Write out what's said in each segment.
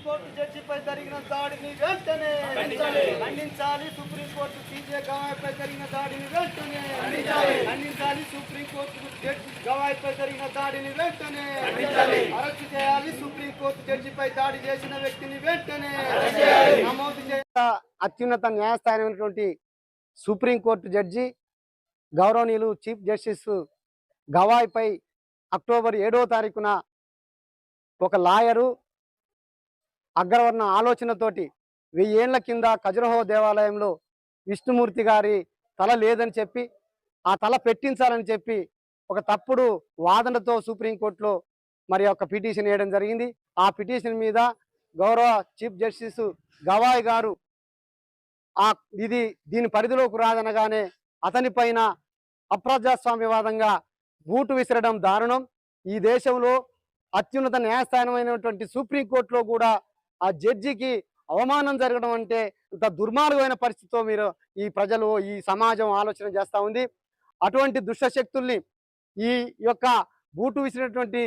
Supreme court జడ్జిపై జరిగిన దాడిని వెంటనే ఖండించాలి. సుప్రీంకోర్టు సీజే గవాయిపై జరిగిన దాడిని వెంటనే ఖండించాలి. సుప్రీంకోర్టు జడ్జి గవాయిపై జరిగిన దాడిని వెంటనే అరెస్ట్ చేయాలి. సుప్రీంకోర్టు జడ్జిపై దాడి చేసిన వ్యక్తిని వెంటనే నమోదు చేయాలి అత్యున్నత న్యాయస్థానమైనటువంటి సుప్రీంకోర్టు జడ్జి గౌరవనీయులు చీఫ్ జస్టిస్ గవాయ్పై అక్టోబర్ ఏడవ తారీఖున ఒక లాయరు అగ్రవర్ణ ఆలోచనతోటి వెయ్యేళ్ళ కింద ఖజురహో దేవాలయంలో విష్ణుమూర్తి గారి తల లేదని చెప్పి ఆ తల పెట్టించాలని చెప్పి ఒక తప్పుడు వాదనతో సుప్రీంకోర్టులో మరి ఒక పిటిషన్ వేయడం జరిగింది. ఆ పిటిషన్ మీద గౌరవ చీఫ్ జస్టిస్ గవాయ్ గారు ఆ ఇది దీని పరిధిలోకి రాదనగానే అతని పైన అప్రజాస్వామ్యవాదంగా బూటు విసరడం దారుణం. ఈ దేశంలో అత్యున్నత న్యాయస్థానమైనటువంటి సుప్రీంకోర్టులో కూడా ఆ జడ్జికి అవమానం జరగడం అంటే ఇంత దుర్మార్గమైన పరిస్థితితో మీరు ఈ ప్రజలు ఈ సమాజం ఆలోచన చేస్తూ ఉంది. అటువంటి దుష్టశక్తుల్ని ఈ యొక్క బూటు విసిరినటువంటి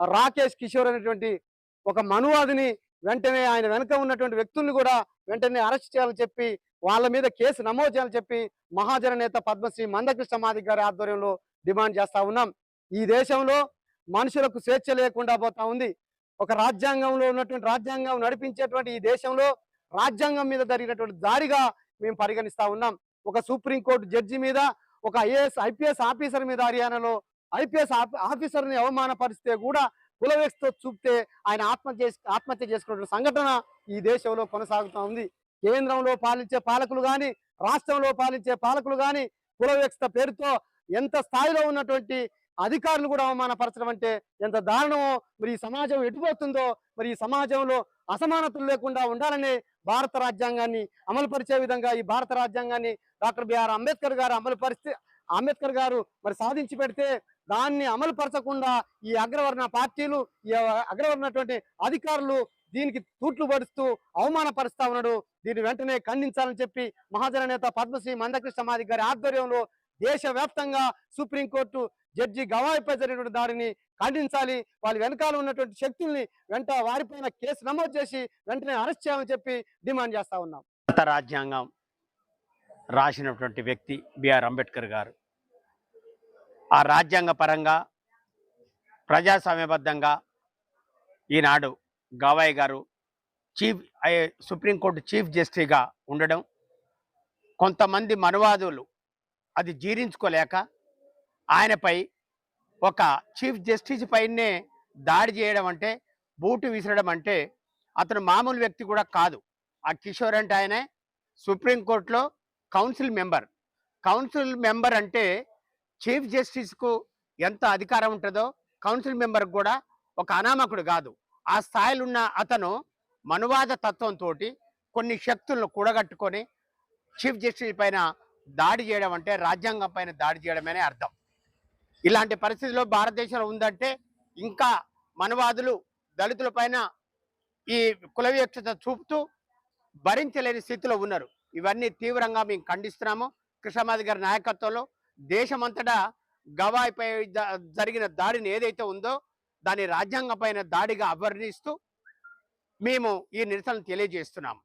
రాకేష్ కిషోర్ అనేటువంటి ఒక మనువాదిని వెంటనే ఆయన వెనుక ఉన్నటువంటి వ్యక్తుల్ని కూడా వెంటనే అరెస్ట్ చేయాలని చెప్పి వాళ్ళ మీద కేసు నమోదు చేయాలని చెప్పి మహాజన నేత పద్మశ్రీ మందకృష్ణ మాదిక్ గారి ఆధ్వర్యంలో డిమాండ్ చేస్తా ఉన్నాం. ఈ దేశంలో మనుషులకు స్వేచ్ఛ లేకుండా పోతా ఉంది. ఒక రాజ్యాంగంలో ఉన్నటువంటి రాజ్యాంగం నడిపించేటువంటి ఈ దేశంలో రాజ్యాంగం మీద జరిగినటువంటి దారిగా మేము పరిగణిస్తా ఉన్నాం. ఒక సుప్రీంకోర్టు జడ్జి మీద ఒక ఐఏఎస్ ఐపీఎస్ ఆఫీసర్ మీద హర్యానాలో ఐపీఎస్ ఆఫీసర్ని అవమానపరిస్తే కూడా కులవేక్షతో చూపితే ఆయన ఆత్మహత్య ఆత్మహత్య చేసుకున్న సంఘటన ఈ దేశంలో కొనసాగుతూ ఉంది. కేంద్రంలో పాలించే పాలకులు కానీ రాష్ట్రంలో పాలించే పాలకులు కానీ కులవేక్షత పేరుతో ఎంత స్థాయిలో ఉన్నటువంటి అధికారులు కూడా అవమానపరచడం అంటే ఎంత దారుణమో మరి ఈ సమాజం ఎటుపోతుందో మరి ఈ సమాజంలో అసమానతలు లేకుండా ఉండాలని భారత రాజ్యాంగాన్ని అమలు పరిచే విధంగా ఈ భారత రాజ్యాంగాన్ని డాక్టర్ బిఆర్ అంబేద్కర్ గారు అమలు పరిస్థితి అంబేద్కర్ గారు మరి సాధించి పెడితే దాన్ని అమలు పరచకుండా ఈ అగ్రవర్ణ పార్టీలు ఈ అగ్రవర్ణటువంటి అధికారులు దీనికి తూట్లు పడుస్తూ అవమానపరుస్తా ఉన్నాడు. దీన్ని వెంటనే ఖండించాలని చెప్పి మహాజన నేత పద్మశ్రీ మందకృష్ణ మాది గారి ఆధ్వర్యంలో దేశవ్యాప్తంగా సుప్రీంకోర్టు జడ్జి గవాయిపై జరిగినటువంటి దాడిని ఖండించాలి. వాళ్ళ వెనకాల ఉన్నటువంటి శక్తుల్ని వెంట వారిపైన కేసు నమోదు చేసి వెంటనే అరెస్ట్ చేయాలని చెప్పి డిమాండ్ చేస్తా ఉన్నాం. భారత రాజ్యాంగం రాసినటువంటి వ్యక్తి బిఆర్ అంబేద్కర్ గారు. ఆ రాజ్యాంగ పరంగా ప్రజాస్వామ్యబద్ధంగా ఈనాడు గవాయ్ గారు చీఫ్ ఐ- సుప్రీంకోర్టు చీఫ్ జస్టిస్గా ఉండడం కొంతమంది మనువాదులు అది జీర్ణించుకోలేక ఆయనపై ఒక చీఫ్ జస్టిస్ పైనే దాడి చేయడం అంటే బూటు విసరడం అంటే అతను మామూలు వ్యక్తి కూడా కాదు. ఆ కిషోర్ అంటే ఆయనే. సుప్రీంకోర్టులో కౌన్సిల్ మెంబర్. కౌన్సిల్ మెంబర్ అంటే చీఫ్ జస్టిస్కు ఎంత అధికారం ఉంటుందో కౌన్సిల్ మెంబర్కి కూడా ఒక అనామకుడు కాదు. ఆ స్థాయిలో ఉన్న అతను మనువాద తత్వంతో కొన్ని శక్తులను కూడగట్టుకొని చీఫ్ జస్టిస్ పైన దాడి చేయడం అంటే రాజ్యాంగం పైన దాడి చేయడమనే అర్థం. ఇలాంటి పరిస్థితిలో భారతదేశంలో ఉందంటే ఇంకా మనవాదులు దళితుల పైన ఈ కుల వివక్షత చూపుతూ భరించలేని స్థితిలో ఉన్నారు. ఇవన్నీ తీవ్రంగా మేము ఖండిస్తున్నాము. కృష్ణమాది గారి నాయకత్వంలో దేశమంతటా గవాయిపై జరిగిన దాడిని ఏదైతే ఉందో దాని రాజ్యాంగం పైన దాడిగా అభివర్ణిస్తూ మేము ఈ నిరసనలు తెలియజేస్తున్నాము.